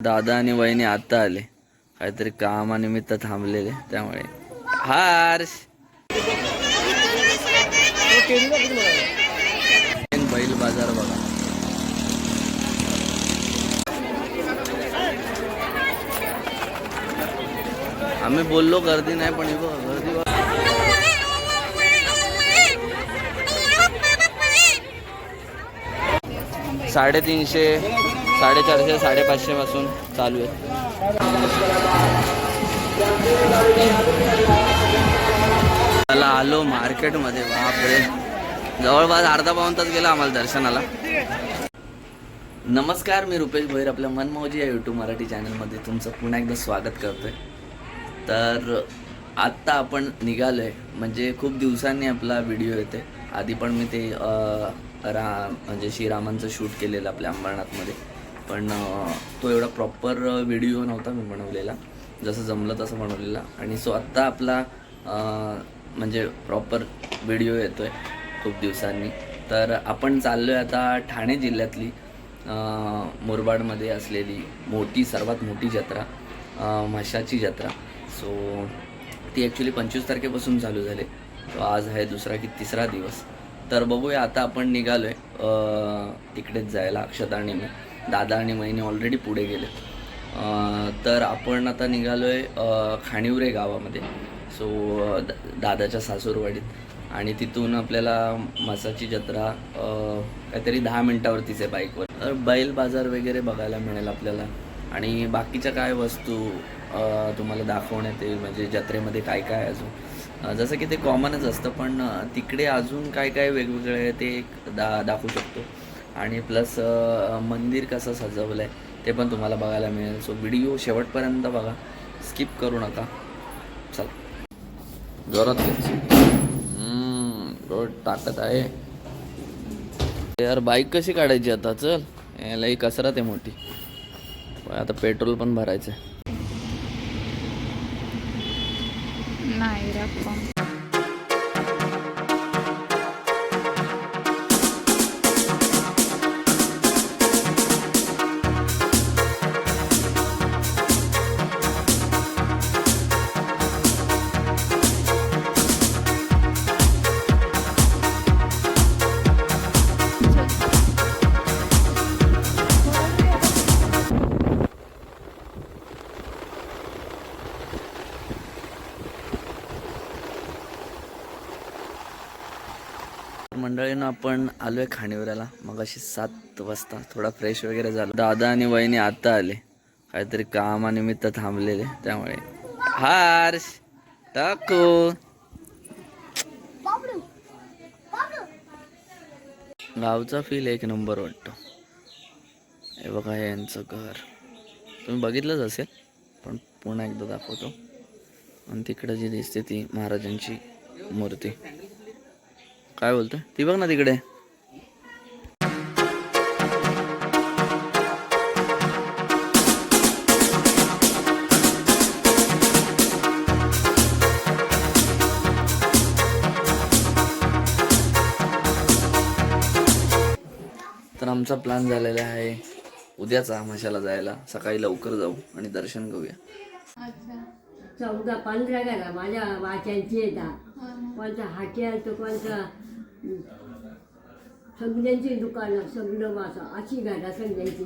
दादा आणि वहिनी आता आले. काहीतरी कामानिमित्त थांबलेले त्यामुळे. हार्श बैल बाजार बघा. आम्ही बोललो गर्दी नाही पण हे बघा गर्दी बघा. साडेतीनशे साडेचारशे साडेपाचशे पासून चालू आहे. मला आलो मार्केटमध्ये. बापरे. जवळपास अर्धा पाऊन तास गेला आम्हाला दर्शनाला. नमस्कार मी रुपेश भोईर आपल्या मनमौजी या यूट्यूब मराठी चॅनलमध्ये तुमचं पुन्हा एकदा स्वागत करतोय. तर आत्ता आपण निघालो आहे म्हणजे खूप दिवसांनी आपला व्हिडिओ येते आधी पण मी ते रा म्हणजे श्रीरामांचं शूट केलेलं आपल्या अंबरनाथमध्ये. पण तो एवढा प्रॉपर व्हिडिओ नव्हता मी बनवलेला. जसं जमलं तसं बनवलेला. आणि सो आत्ता आपला म्हणजे प्रॉपर व्हिडिओ येतो आहे खूप दिवसांनी. तर आपण चाललो आहे आता ठाणे जिल्ह्यातली मुरबाडमध्ये असलेली मोठी सर्वात मोठी जत्रा म्हशाची जत्रा. सो ती ॲक्च्युली पंचवीस तारखेपासून चालू झाली. तो आज आहे दुसरा की तिसरा दिवस. तर बघूया आता आपण निघालो आहे तिकडेच जायला अक्षता दादा आणि महिने ऑलरेडी पुढे गेले तर आपण आता निघालो आहे खाणिवरे गावामध्ये. सो द दादाच्या सासूरवाडीत. आणि तिथून आपल्याला मसाची जत्रा काहीतरी दहा मिनटावरतीच आहे बाईकवर तर बैल बाजार वगैरे बघायला मिळेल आपल्याला. आणि बाकीच्या काय वस्तू तुम्हाला दाखवण्यात येईल? म्हणजे जत्रेमध्ये काय काय आहे अजून जसं की ते कॉमनच असतं पण तिकडे अजून काय काय वेगवेगळे आहे ते दा दाखवू शकतो. आणि प्लस मंदिर कसं सजवलं आहे ते पण तुम्हाला बघायला मिळेल. सो व्हिडिओ शेवटपर्यंत बघा. स्किप करू नका. चला. जोरात घ्यायचं ताकद टाकत आहे. यार बाईक कशी काढायची आता? चल. याला कसरत आहे मोठी. आता पेट्रोल पण भरायचं आहे मंडळीनं आपण आलोय खाणीवऱ्याला मग अशी सात वाजता थोडा फ्रेश वगैरे झालो. दादा आणि वहिनी आता आले. काहीतरी कामानिमित्त थांबलेले त्यामुळे. हार्श टाकू. गावचा फील एक नंबर वाटतो. हे बघा यांचं घर. तुम्ही बघितलंच असेल पण पुन्हा एकदा दाखवतो. आणि तिकडं जी दिसते ती महाराजांची मूर्ती. काय बोलतोय? ती बघ ना तिकडे. तर आमचा प्लॅन झालेला आहे उद्याचा मशाला जायला. सकाळी लवकर जाऊ आणि दर्शन घेऊया. चौदा पंधरा करा माझ्या वाच्यांची येतात कोणता हाट्या तो कोणता सगळ्यांची दुकानं सगळं वाचा अशी घरा सगळ्यांची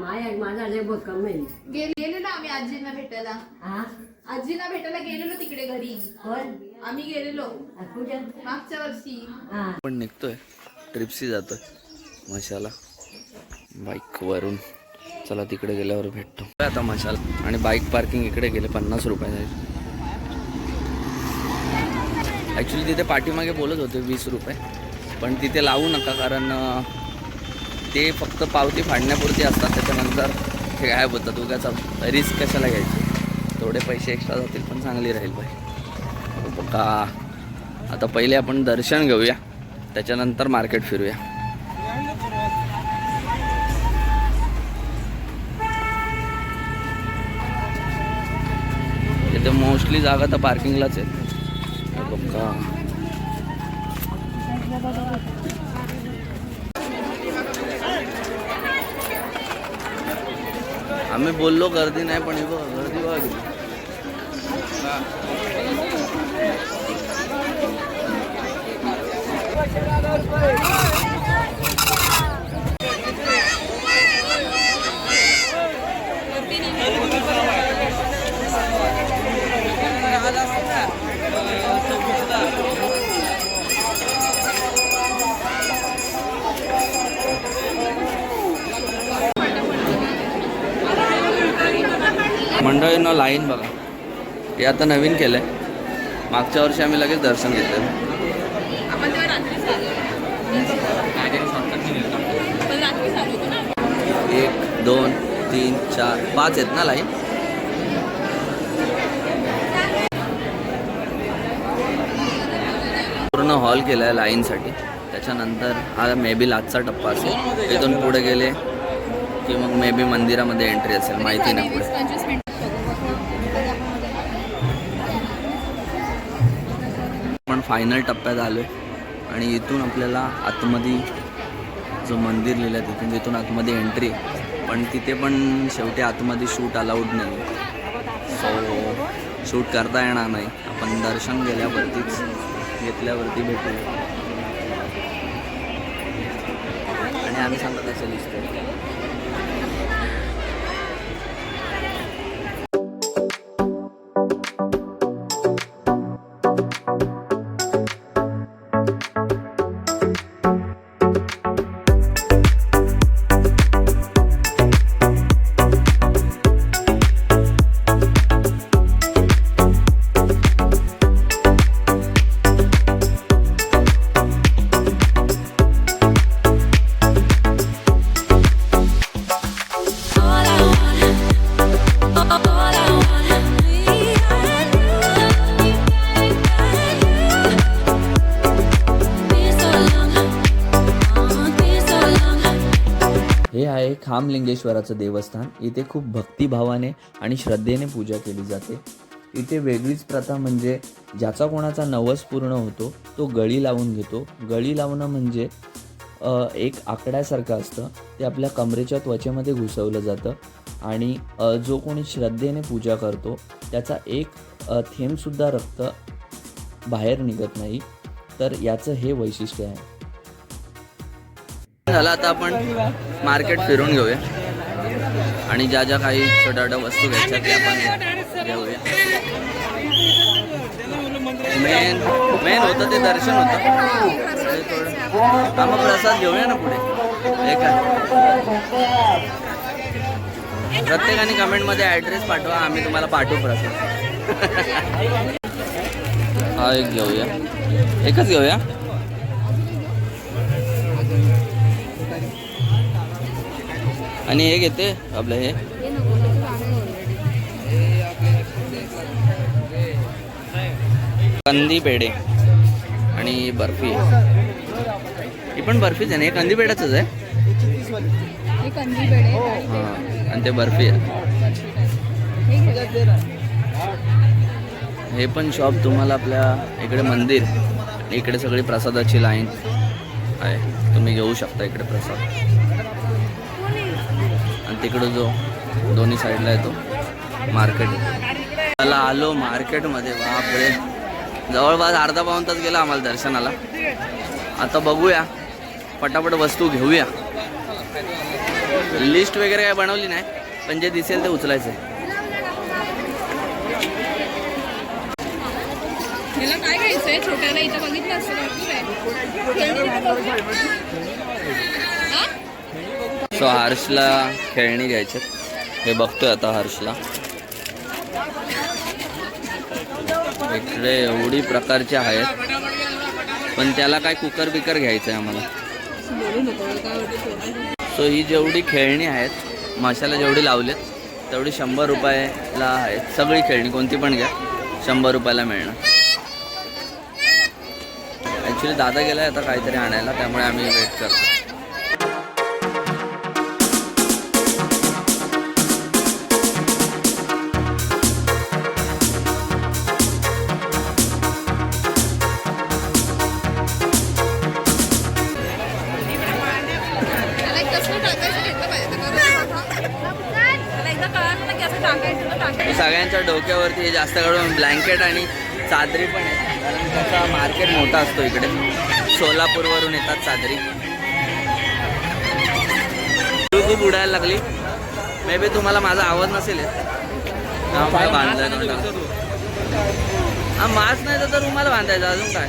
माया माझा लय भक्कम नाही गे- गेलेलो आम्ही आजींना भेटायला. हा? आजींना भेटायला गेलेलो तिकडे घरी. कोण? आम्ही गेलेलो. आ, कुठं? मागच्या वर्षी. हा. आपण निघतोय. ट्रिपसी जातोय. मशाला. बाईक वरून चला तिकडे गेल्यावर भेटतो. आता मशाल. आणि बाईक पार्किंग इकडे गेले पन्नास रुपये ॲक्च्युली तिथे पाठीमागे बोलत होते वीस रुपये. पण तिथे लावू नका कारण ते फक्त पावती फाडण्यापुरती असतात. त्याच्यानंतर ते गायब होतात. उगाच रिस्क कशाला घ्यायची? थोडे पैसे एक्स्ट्रा जातील पण चांगली राहील बाई. बघा. आता पहिले आपण दर्शन घेऊया. त्याच्यानंतर मार्केट फिरूया. तिथे मोस्टली जागा तर पार्किंगलाच आहे आम्ही बोललो गर्दी नाही पण बघ गर्दी बघ. मंडळींना लाईन बघा. हे आता नवीन केलंय. मागच्या वर्षी आम्ही लगेच दर्शन घेतलं. ना एक दोन तीन चार पाच आहेत ना लाईन? पूर्ण हॉल केला आहे लाईनसाठी. त्याच्यानंतर हा मे बी लाचचा टप्पा असेल. इथून पुढे गेले की मग मे बी मंदिरामध्ये एंट्री असेल. माहिती नाही पुढे. आपण फायनल टप्प्यात आलो आहे आणि इथून आपल्याला आतमध्ये जो मंदिर लिहिलं आहे तिथून तिथून आतमध्ये एंट्री पण तिथे पण शेवटी आतमध्ये शूट अलाउड नाही. सो शूट करता येणार नाही. आपण दर्शन गेल्यावरतीच घेतल्यावरती भेटू आणि आम्ही सांगत असं दिसतो हे आहे खामलिंगेश्वराचं देवस्थान. इथे खूप भक्तिभावाने आणि श्रद्धेने पूजा केली जाते. इथे वेगळीच प्रथा म्हणजे ज्याचा कोणाचा नवस पूर्ण होतो तो गळी लावून घेतो. गळी लावणं म्हणजे एक आकड्यासारखं असतं. ते आपल्या कमरेच्या त्वचेमध्ये घुसवलं जातं. आणि जो कोणी श्रद्धेने पूजा करतो त्याचा एक थेंबसुद्धा रक्त बाहेर निघत नाही. तर याचं हे वैशिष्ट्य आहे. झालं आता आपण मार्केट फिरून घेऊया. आणि ज्या ज्या काही छोट्या छोट्या वस्तू घ्यायच्या त्या आपण घेऊया. मेन मेन होतं ते दर्शन होतं. मग प्रसाद घेऊया ना पुढे. हे काय प्रत्येकाने कमेंटमध्ये ॲड्रेस पाठवा आम्ही तुम्हाला पाठवू प्रसाद हा एक घेऊया. एकच घेऊया. आणि हे घेते आपलं हे. कंदी पेढे आणि बर्फी. ही पण बर्फीच आहे ना? हे कंदी पेढ्याच आहे? हे. आणि ते बर्फी आहे हे पण शॉप तुम्हाला आपल्या इकडे मंदिर इकडे सगळी प्रसादाची लाईन आहे. तुम्ही घेऊ शकता इकडे प्रसाद. आणि तिकडं जो दोन्ही साईडला येतो मार्केट मला आलो मार्केटमध्ये बापरे. जवळपास अर्धा पाऊन तास गेला आम्हाला दर्शनाला. आता बघूया. पटापट वस्तू घेऊया. लिस्ट वगैरे काय बनवली नाही पण जे दिसेल ते उचलायचं. याला काय घ्यायचंय? छोट्याला इथं बघितलं असतं भरपूर आहे. हा? सो हर्षला खेळणी घ्यायचे. हे बघतोय आता हर्षला. इकडे एवढी प्रकारचे आहेत. पण त्याला काय कुकर बिकर घ्यायचं आहे आम्हाला सो ही जेवढी खेळणी आहेत माशाला जेवढी लावलेत तेवढी शंभर रुपयाला आहेत. सगळी खेळणी कोणती पण घ्या शंभर रुपयाला मिळणार. ॲक्च्युली दादा गेला आता काहीतरी आणायला त्यामुळे आम्ही वेट करतो. डोक्यावरती हे जास्त करून ब्लँकेट आणि चादरी पण आहे कारण त्याचा मार्केट मोठा असतो इकडे. सोलापूरवरून येतात चादरी. खूप उडायला लागली. मे बी तुम्हाला माझा आवाज नसेल. हा मास्क नाही तर रुमाला बांधायचा. अजून काय?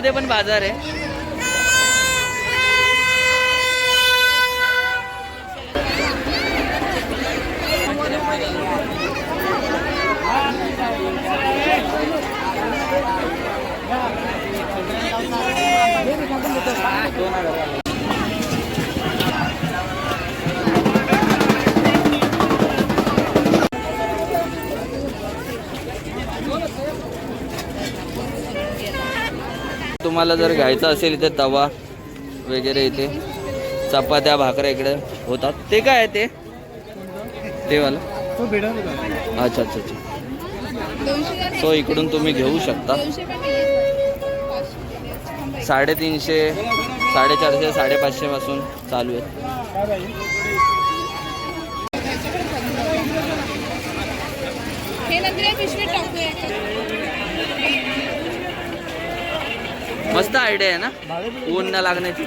आतमध्ये पण बाजार आहे. दोन हजार तुम्हाला जर घ्यायचं असेल इथे तवा वगैरे इथे चपात्या भाकऱ्या इकडे होतात. ते काय आहे ते? ते वाला? अच्छा अच्छा अच्छा. सो इकडून तुम्ही घेऊ शकता. साडेतीनशे साडेचारशे साडेपाचशे पासून चालू आहे. मस्त आयडिया आहे ना? ऊन न लागण्याची.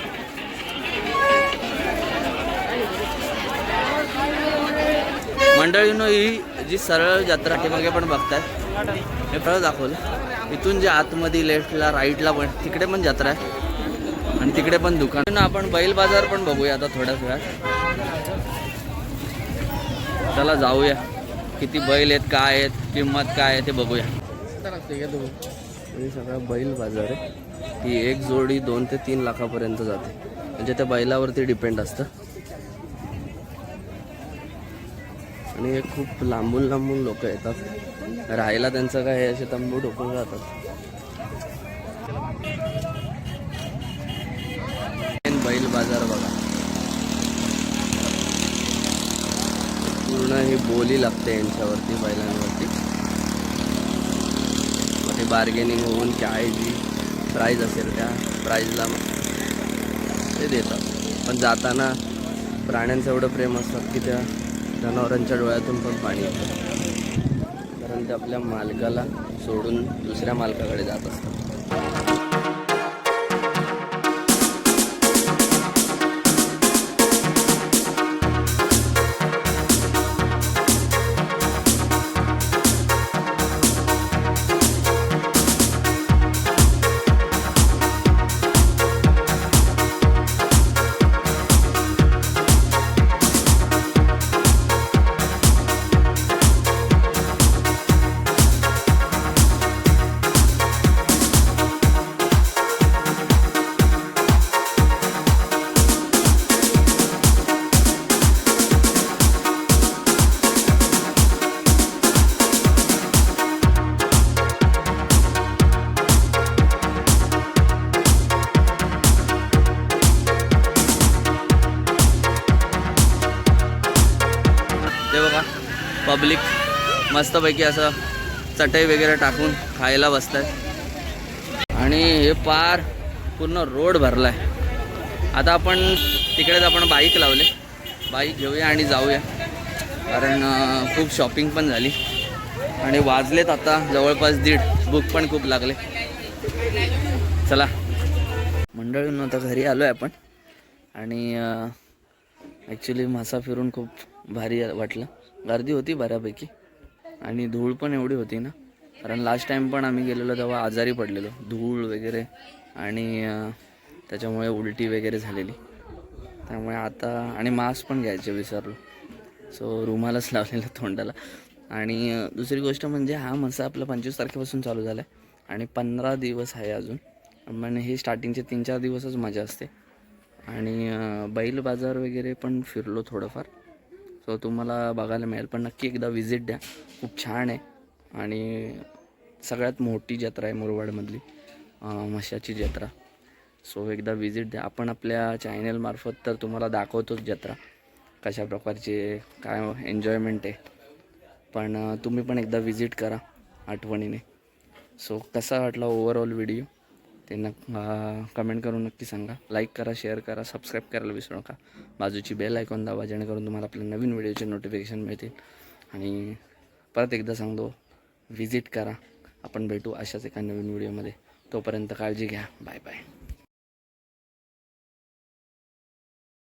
मंडळीनं ही जी सरळ जत्रा ते मागे पण बघताय हे परत दाखवलं. इथून जे आतमध्ये लेफ्टला राईटला पण तिकडे पण जत्रा आहे. आणि तिकडे पण दुकान. आपण बैल बाजार पण बघूया आता थोड्याच वेळात. चला जाऊया. किती बैल आहेत काय आहेत किंमत काय आहे ते बघूया. हे सगळा बैल बाजार आहे. ही एक जोडी दोन ते तीन लाखापर्यंत जाते. म्हणजे त्या बैलावरती डिपेंड असतं. आणि हे खूप लांबून लांबून लोक येतात. राहायला त्यांचं काय हे असे तंबू ठोकून जातात मेन बैल बाजार बघा. पूर्ण ही बोली लागते यांच्यावरती बैलांवरती. ते बार्गेनिंग होऊन काय जी प्राईज असेल त्या प्राईजला ते देतात. पण जाताना प्राण्यांचं एवढं प्रेम असतात की त्या जनावरांच्या डोळ्यातून पण पाणी येतं. कारण ते आपल्या मालकाला सोडून दुसऱ्या मालकाकडे जात असतात. पब्लिक मस्तपैकी असं चटई वगैरे टाकून खायला बसत आहे आणि हे पार पूर्ण रोड भरला आहे आता आपण तिकडेच आपण बाईक लावले. बाईक घेऊया आणि जाऊया. कारण खूप शॉपिंग पण झाली. आणि वाजलेत आता जवळपास दीड. भूक पण खूप लागले. चला. मंडळी आता घरी आलो आहे आपण. आणि ॲक्च्युली मासा फिरून खूप भारी वाटलं. गर्दी होती बऱ्यापैकी. आणि धूळ पण एवढी होती ना. कारण लास्ट टाईम पण आम्ही गेलेलो तेव्हा आजारी पडलेलो. धूळ वगैरे आणि त्याच्यामुळे उलटी वगैरे झालेली. त्यामुळे आता आणि मास्क पण घ्यायचे विसरलो. सो रुमालच लावलेला तोंडाला. आणि दुसरी गोष्ट म्हणजे हा मसा आपला पंचवीस तारखेपासून चालू झाला आहे आणि पंधरा दिवस आहे अजून. म्हणजे हे स्टार्टिंगचे तीन चार दिवसच मजा असते. आणि बैल बाजार वगैरे पण फिरलो थोडंफार. सो तुम्हाला बघायला मिळेल. पण नक्की एकदा विजिट द्या. खूप छान आहे. आणि सगळ्यात मोठी जत्रा आहे मुरवाडमधली. म्हशाची जत्रा. सो एकदा विजिट द्या. आपण आपल्या चॅनलमार्फत तर तुम्हाला दाखवतोच जत्रा. कशा प्रकारचे काय एन्जॉयमेंट आहे. पण तुम्ही पण एकदा विजिट करा आठवणीने. सो कसा वाटला ओव्हरऑल व्हिडिओ ते नक कमेंट करून नक्की सांगा. लाईक करा शेअर करा सबस्क्राईब करायला विसरू नका. बाजूची बेल ऐकून दाबा जेणेकरून तुम्हाला आपल्या नवीन व्हिडिओचे नोटिफिकेशन मिळतील. आणि परत एकदा सांगतो व्हिजिट करा. आपण भेटू अशाच एका नवीन व्हिडिओमध्ये तोपर्यंत काळजी घ्या. Bye bye